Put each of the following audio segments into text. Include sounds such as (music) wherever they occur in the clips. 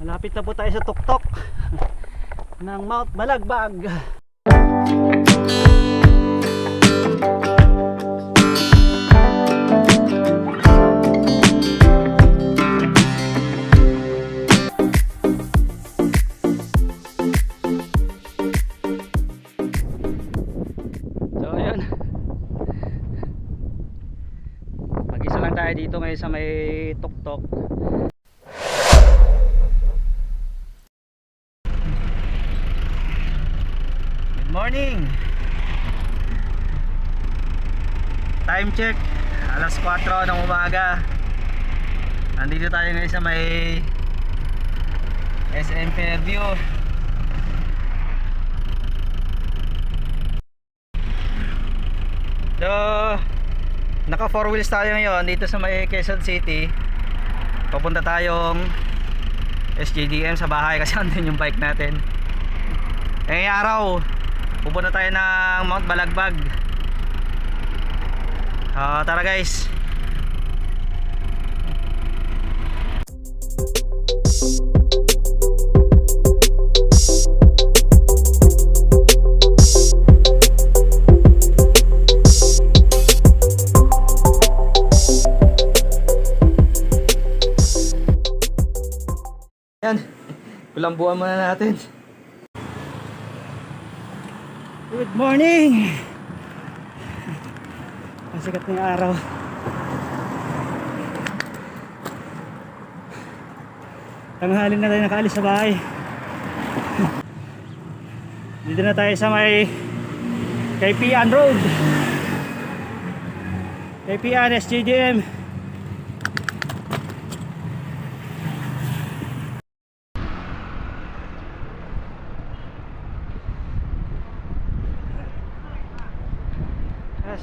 Malapit na po tayo sa tuktok (laughs) ng Mount Balagbag. So ayun. Lang tayo dito ngayon sa may tuktok. Check. Alas 4 ng umaga. Nandito tayo ngayon sa may SM Fairview. So, naka four wheels tayo ngayon dito sa may Quezon City. Papunta tayong SJDM sa bahay kasi (laughs) andun yung bike natin. Ngayong araw, pupunta tayo ng Mount Balagbag. Ah, tara guys. Yan. Kulambuan muna natin. Good morning! Ang sikat ng araw. Tanghali na tayo nakaalis sa bahay. (laughs) Dito na tayo sa may Kaipian Road. Kaipian SJDM.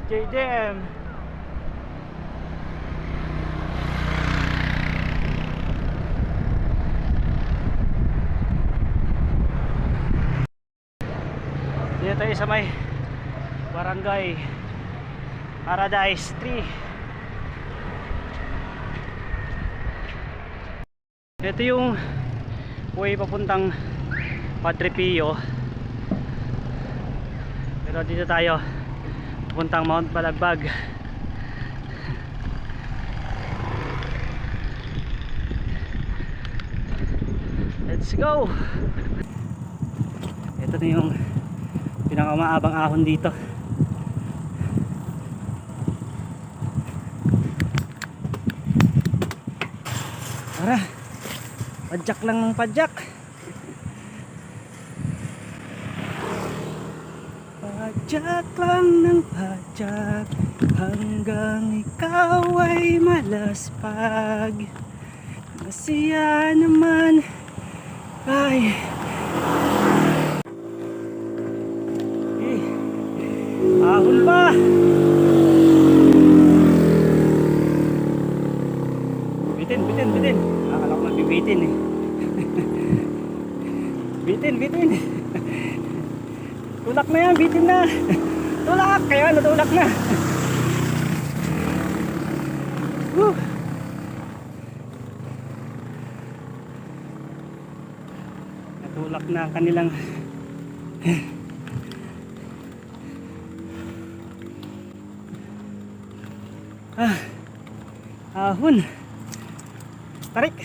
SJDM. Dito tayo sa may Barangay Paradise 3. Ito yung way papuntang Padre Pio. Pero dito tayo puntang Mount Balagbag let's go ito na yung pinakamaabang ahon dito. Tara. Padyak lang ng padyak. Padyak lang ng padyak Hanggang ikaw ay malaspag. Masaya naman Ay Eh Ahon pa Bitin, bitin, bitin Akala ko mabibitin eh Bitin, bitin Tulak na yan, bitin na. Tulak, kaya natulak na. Woo. Natulak na ang kanilang (laughs) ah, ahon. Tarik.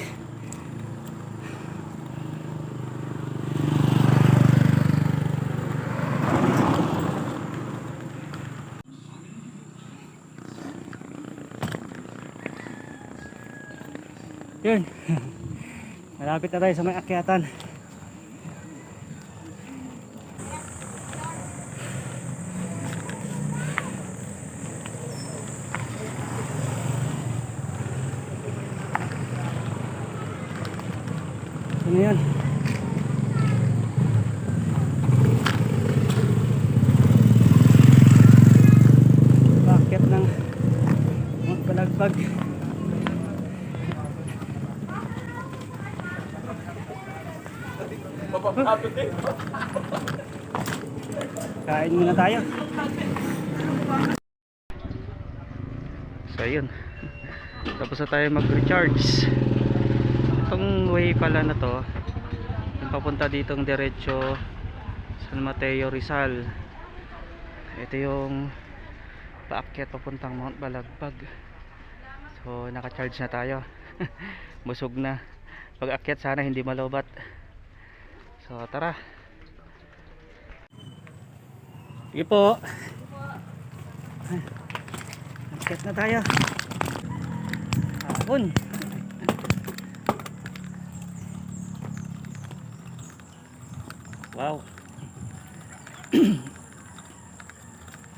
Yun. Malapit na tayo sa may akyatan. Ano yan? Muna tayo. So ayun. Tapos na tayo mag-recharge. Itong way pala na to papunta ditong diretso San Mateo Rizal ito yung paakyat papuntang Mount Balagbag so naka-charge na tayo (laughs) busog na pag akyat sana hindi malobat so tara sige po. Akyat na tayo. Hapon wow. (clears throat)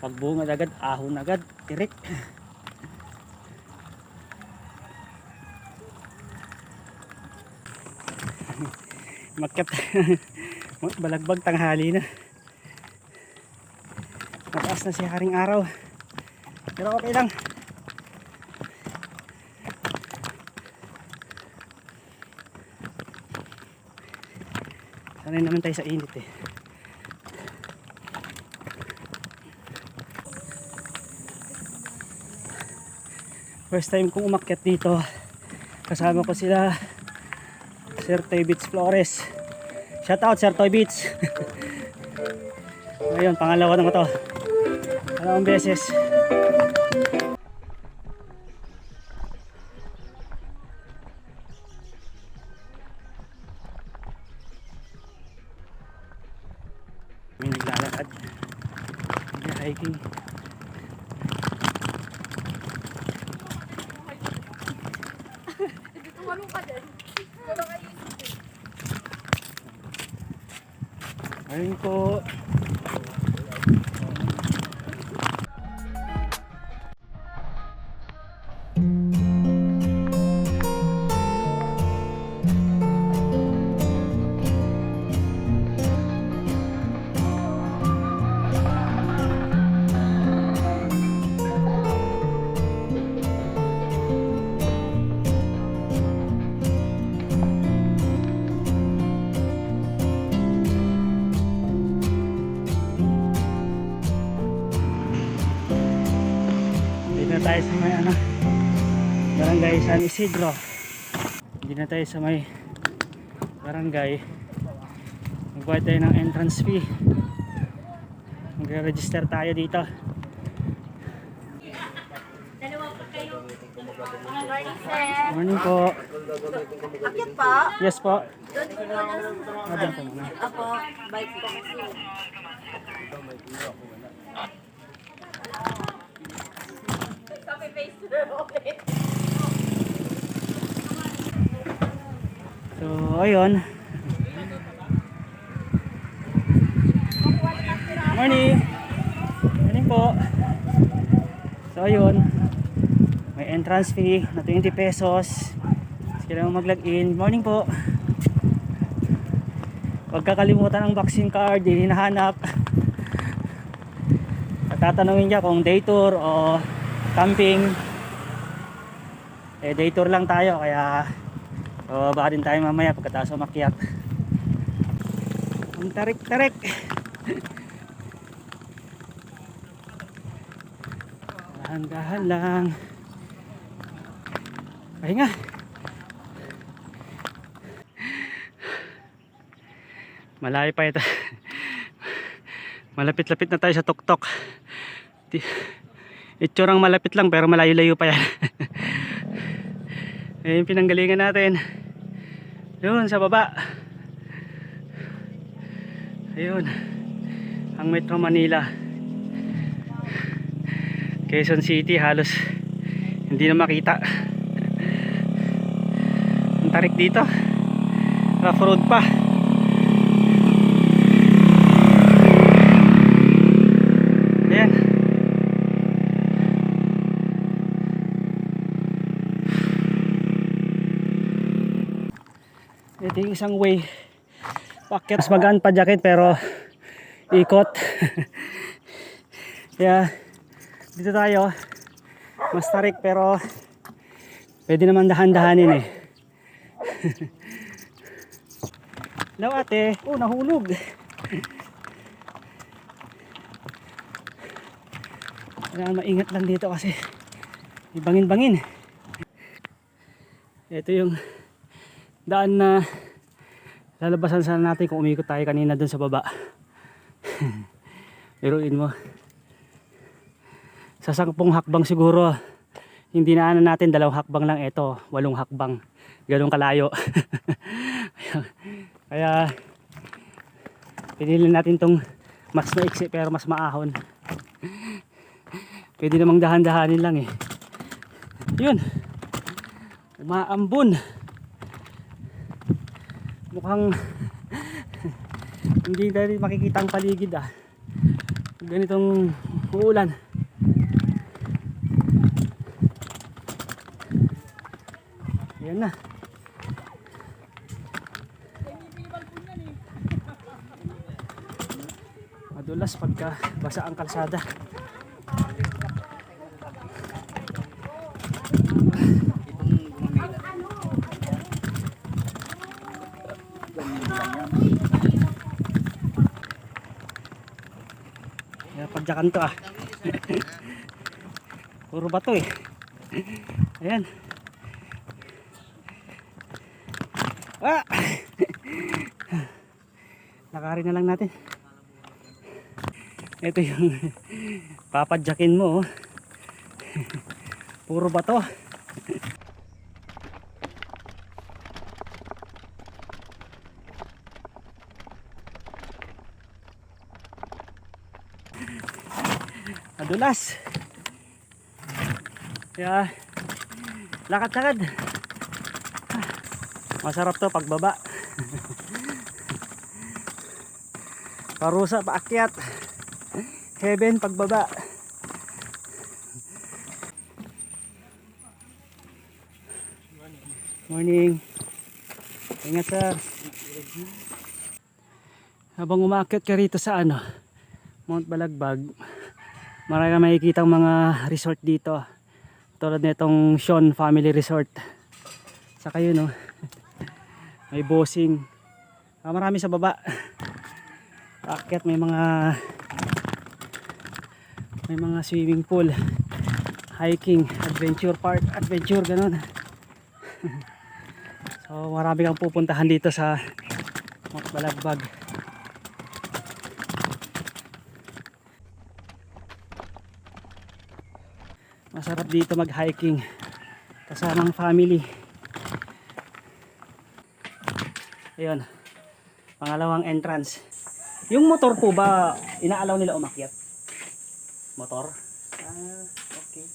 Pagbungad agad ahon agad tirik. Makyat (laughs) balagbag tanghali na na si haring araw. Pero okay lang. Sanay naman tayo sa init eh. First time kong umakyat dito. Kasama ko sila Sir Toy Beats Flores. Shout out Sir Toy Beats. (laughs) Ngayon pangalawa na ko to dalawang beses. May naglalakad. Hiking. Tumalong ka din. Ayun po tayo sa may ano Barangay San Isidro Hindi na tayo sa may Barangay Magbayad tayo ng entrance fee Magre-register tayo dito Morning, sir. Morning po Akit pa? Yes po Doon na Ah, po muna. Ako, bike ko kasi. Copy paste ulit. So ayun. Morning. Morning po. So ayun. May entrance fee na 20 pesos. Kailangan mag-login. Morning po. Huwag kakalimutan ang vaccine card. Hindi hinahanap. At tatanungin niya kung day tour o camping. Eh day tour lang tayo kaya o baka din tayo mamaya pagkatapos umakyat. Ang tarik tarik dahan dahan lang. Pahinga. Malayo pa ito. Malapit lapit na tayo sa tuktok itsurang malapit lang pero malayo layo pa yan (laughs) Ayan yung pinanggalingan natin. Yun, sa baba. Ayun. Ang Metro Manila. Quezon City halos hindi na makita. Ang tarik dito. Rough road pa. Ayan. Ito yung isang way. Paket. Mas magaan pa jacket pero ikot. (laughs) Kaya dito tayo. Mas tarik pero pwede naman dahan-dahanin eh. (laughs) Hello ate. Oh, nahulog. Kailangan maingat lang dito kasi may bangin-bangin. Ito yung daan na lalabasan sana natin kung umikot tayo kanina dun sa baba. (laughs) Biruin mo. Sa sangpong hakbang siguro, hindi na ano natin dalawang hakbang lang ito, walong hakbang. Ganun kalayo. (laughs) Kaya pinili natin tong mas maiksi pero mas maahon. (laughs) Pwede namang dahan-dahanin lang eh. Yun. Umaambon. Mukhang (laughs) hindi na makikita ang paligid ah. Ganitong uulan. Yan na. Madulas pagka basa ang kalsada. Kaya padyakan to ah. (laughs) Puro bato eh. Ayan. Ah! (laughs) Lakarin na lang natin. Ito yung (laughs) papadyakin mo. oh. Puro bato. Madulas. Kaya lakad-lakad. Masarap to pagbaba. (laughs) Parusa paakyat. Heaven pagbaba. Morning. Ingat sir. Habang umakyat ka rito sa ano, Mount Balagbag, marami makikita mga resort dito. Tulad nitong Sean Family Resort. Saka yun oh. (laughs) May bossing. Ah, marami sa baba. Akyat may mga may mga swimming pool. Hiking, adventure park, adventure ganun. (laughs) so marami kang pupuntahan dito sa Mount Masarap dito mag-hiking kasamang family. Ayun. Pangalawang entrance. Yung motor po ba inaalaw nila umakyat? Motor? Ah, okay.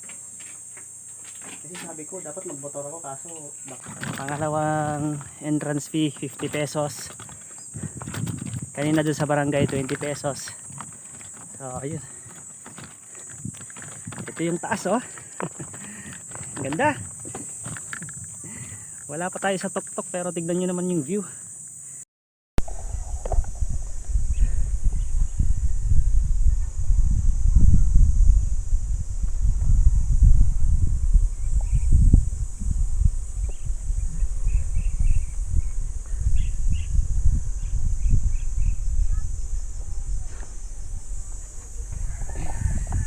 Kasi sabi ko dapat magmotor ako kaso bak- pangalawang entrance fee 50 pesos. Kanina dun sa barangay 20 pesos. So ayun. Ito yung taas oh. Ang (laughs) Ganda. Wala pa tayo sa tuktok pero tignan nyo naman yung view.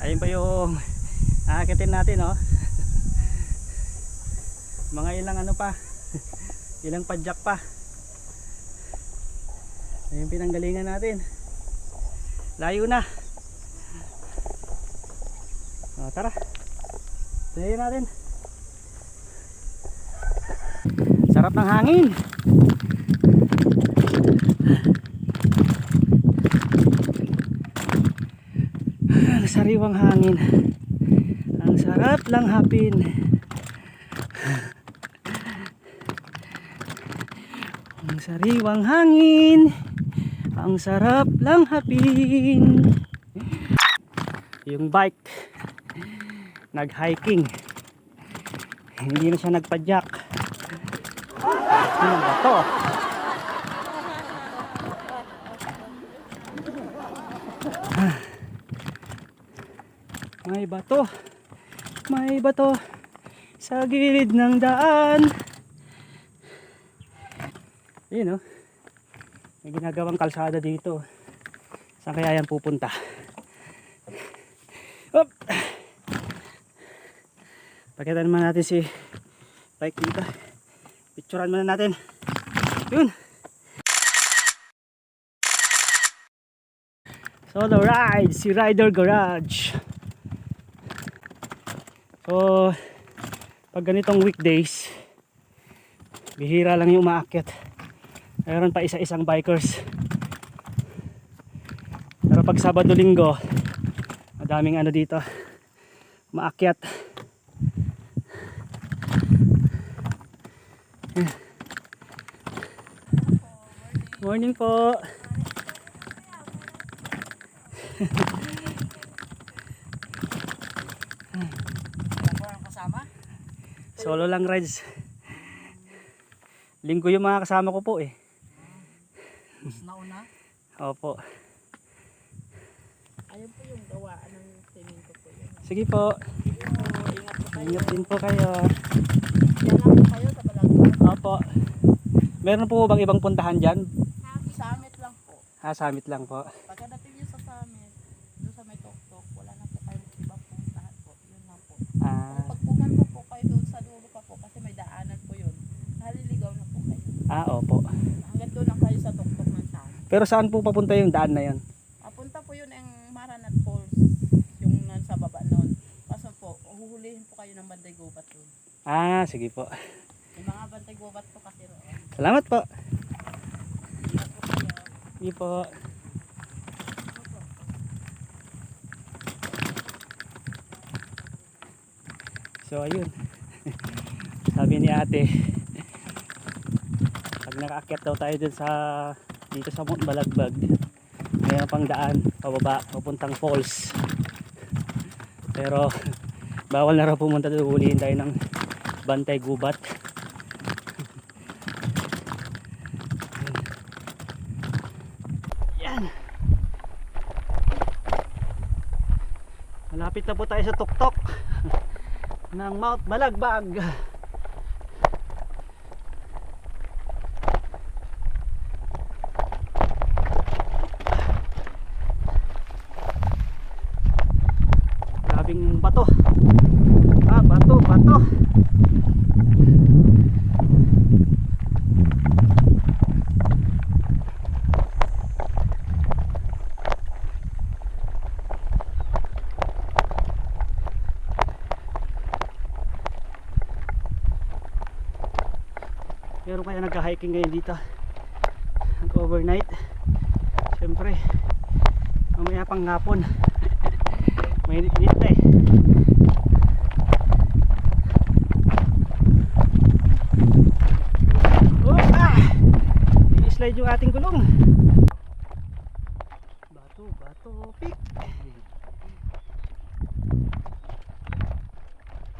Ayun pa yung aakitin natin oh. Mga ilang ano pa. ilang padyak pa. Ayun pinanggalingan natin. Layo na. O, tara. Tayo natin. Sarap ng hangin. Ang sariwang hangin. Sarap lang hapin. Ang sariwang hangin. Ang sarap lang hapin. Yung bike nag-hiking. Hindi na siya nagpadyak. Ano ba to? May bato. May bato sa gilid ng daan. Yun oh. May ginagawang kalsada dito. Saan kaya yan pupunta? Up! Pakita naman natin si bike dito. Picturean muna natin. Yun. Solo ride, si Rider Garage. So, pag ganitong weekdays, bihira lang yung umaakyat. Meron pa isa-isang bikers. Pero pag Sabado Linggo, madaming ano dito, maakyat. Morning po. Solo lang rides. Linggo yung mga kasama ko po eh. Nauna? Opo. Ayun po yung gawaan ng swimming ko po yun. Sige po. Ingat po kayo. Ingat din po kayo. Yan lang po kayo sa Balagtas. Opo. Meron po bang ibang puntahan dyan? Summit lang po. Ah, summit lang po. Pagkadating nyo sa summit, doon sa may tok-tok, wala na po kayong ibang puntahan po. Yun lang po. Ah, Pag pumunta po kayo doon sa dulo pa po, kasi may daanan po yun, haliligaw na po kayo. Ah opo. Hanggang doon lang kayo sa tok-tok ng summit. Pero saan po papunta yung daan na yon? Papunta po yun ang Maranat Falls, yung nasa baba noon. Kaso po, huhulihin po kayo ng banday gubat doon. Ah, sige po. Yung mga bantay gubat po kasi roon. Salamat po. Sige po. So ayun. (laughs) Sabi ni ate, nakaakyat daw tayo dun sa dito sa Mount Balagbag, mayroon pang daan pababa papuntang falls. Pero bawal na raw pumunta doon, hulihin tayo ng bantay gubat. Yan. Malapit na po tayo sa tuktok ng Mount Balagbag. Grabing bato. Ah, bato, bato. Nagka-hiking ngayon dito. Nag-overnight. Siyempre, mamaya pang hapon. (laughs) Mainit-init na eh. Oh, ah! I-slide yung ating gulong. Bato, bato, pick.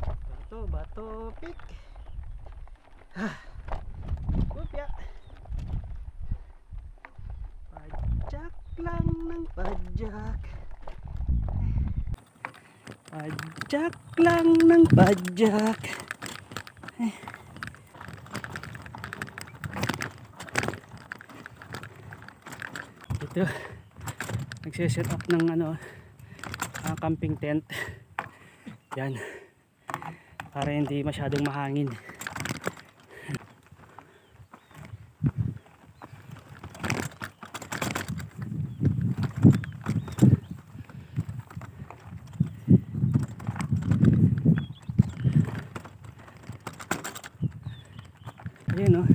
Bato, bato, pick. Upya. Padjak lang ng padjak. Padjak lang ng padjak. Eh. Ito. Nagsiset up ng ano ah, camping tent. Yan. Para hindi masyadong mahangin. Ayun oh.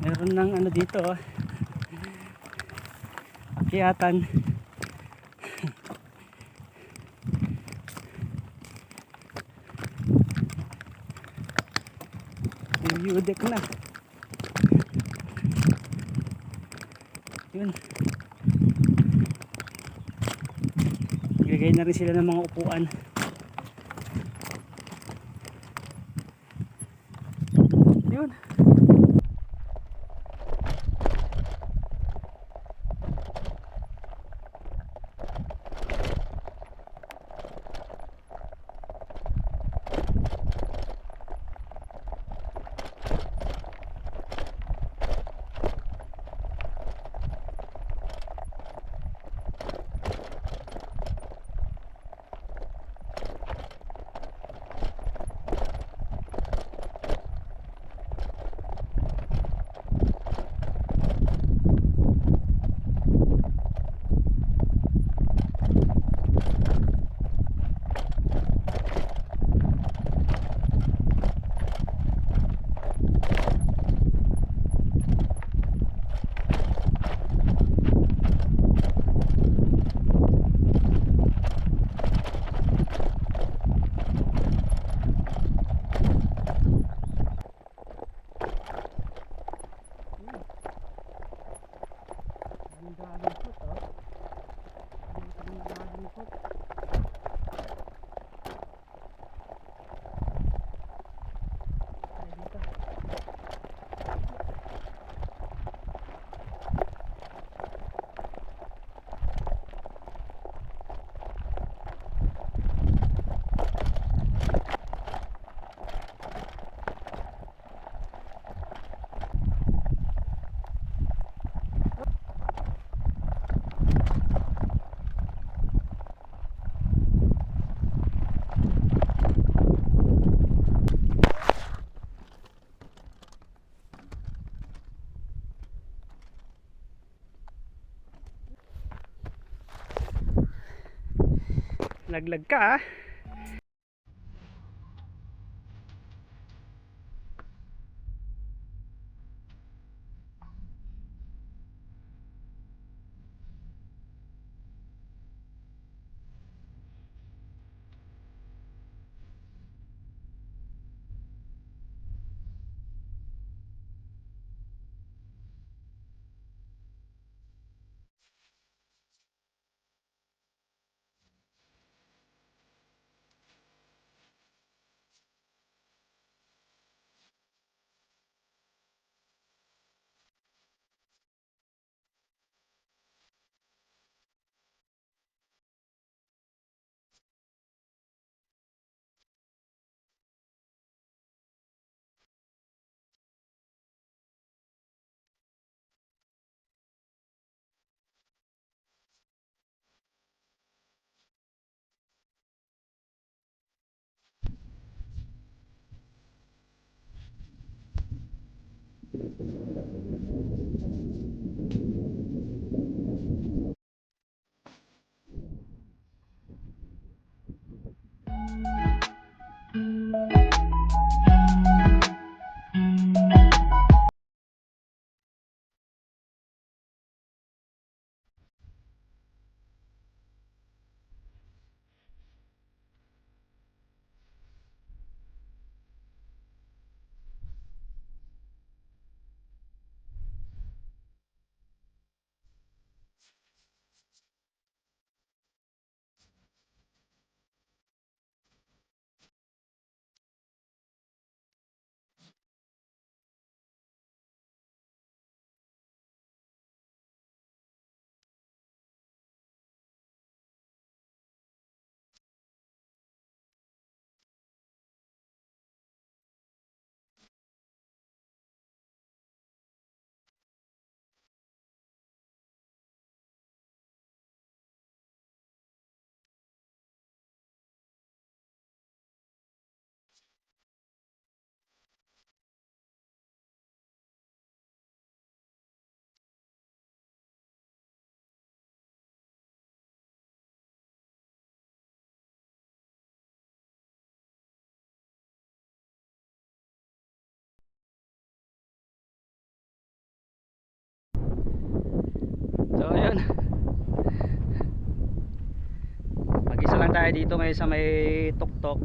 Meron ng ano dito oh. Akyatan. Deck na. Yun. Gagay na rin sila ng mga upuan. dragon fruit, oh. Ang daming dragon fruit. Laglag ka ah. So ayun. Mag-isa lang tayo dito ngayon sa may tuktok.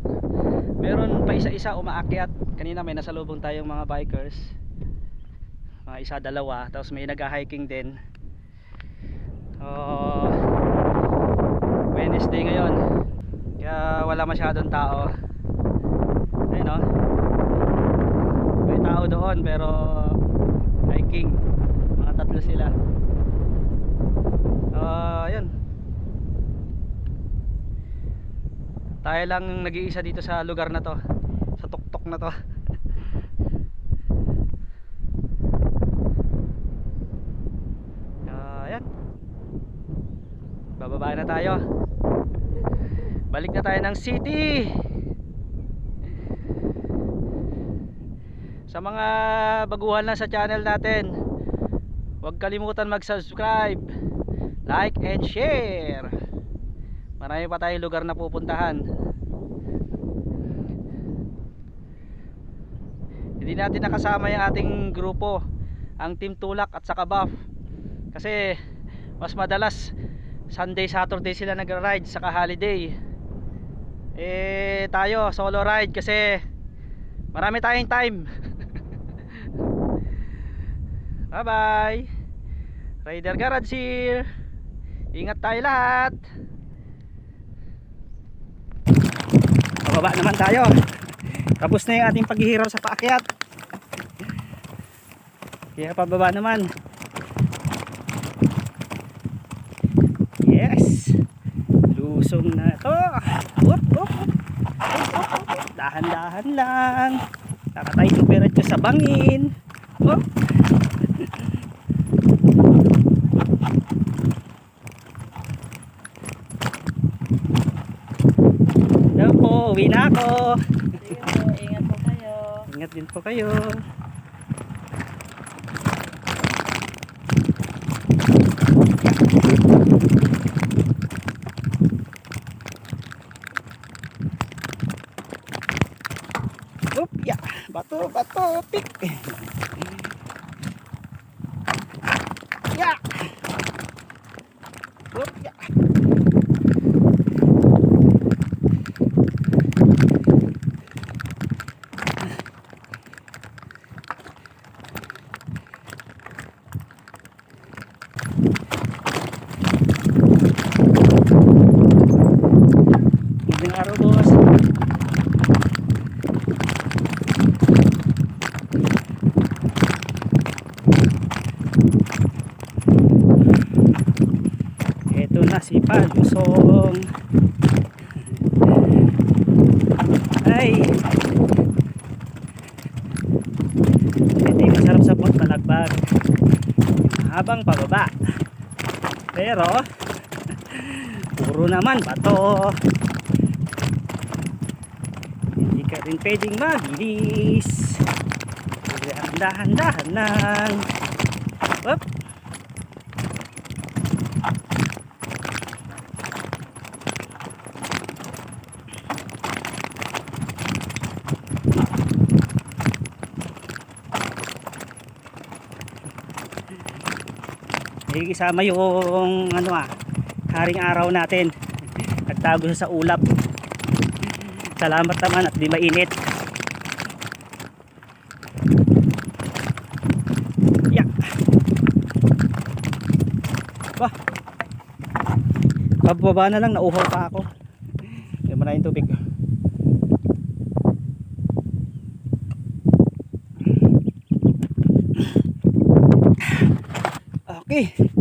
Meron pa isa-isa umaakyat. Kanina may nasalubong tayong mga bikers. Mga isa dalawa, tapos may nag-hiking din. Oh, Wednesday ngayon. Kaya wala masyadong tao. Ayun oh. May tao doon pero hiking. Mga tatlo sila. Ah, ayun. Tayo lang nag-iisa dito sa lugar na to. Sa tuktok na to. (laughs) Ah, ayan. Bababa na tayo. Balik na tayo ng city. Sa mga baguhan lang sa channel natin, huwag kalimutan mag-subscribe like and share. Marami pa tayong lugar na pupuntahan. Hindi natin nakasama yung ating grupo ang Team Tulak at saka Buff. Kasi mas madalas Sunday, Saturday sila nagra-ride saka holiday. Eh tayo solo ride kasi marami tayong time. (laughs) Bye bye Rider Garage here Ingat tayo lahat. Pababa naman tayo. Tapos na yung ating paghihirap sa paakyat. Kaya pababa naman. Yes. Lusong na to. Dahan-dahan lang. Nakatay yung peretso sa bangin. Oh. Hello po, uwi na ako. Ingat po kayo. Ingat din po kayo. Magandang araw, boss. Ito na si Palusong. (laughs) Ay. Yung masarap sa pot malagbag. Habang pababa. Pero, (laughs) puro naman bato. Hindi ka rin pwedeng mabilis. Dahan-dahan lang. Whoop. May (laughs) isama yung ano ah, haring araw natin. Nagtago sa ulap. Salamat naman at di mainit. Yeah. Bah. Pababa na lang, nauhaw pa ako. Hindi mo na tubig. Okay.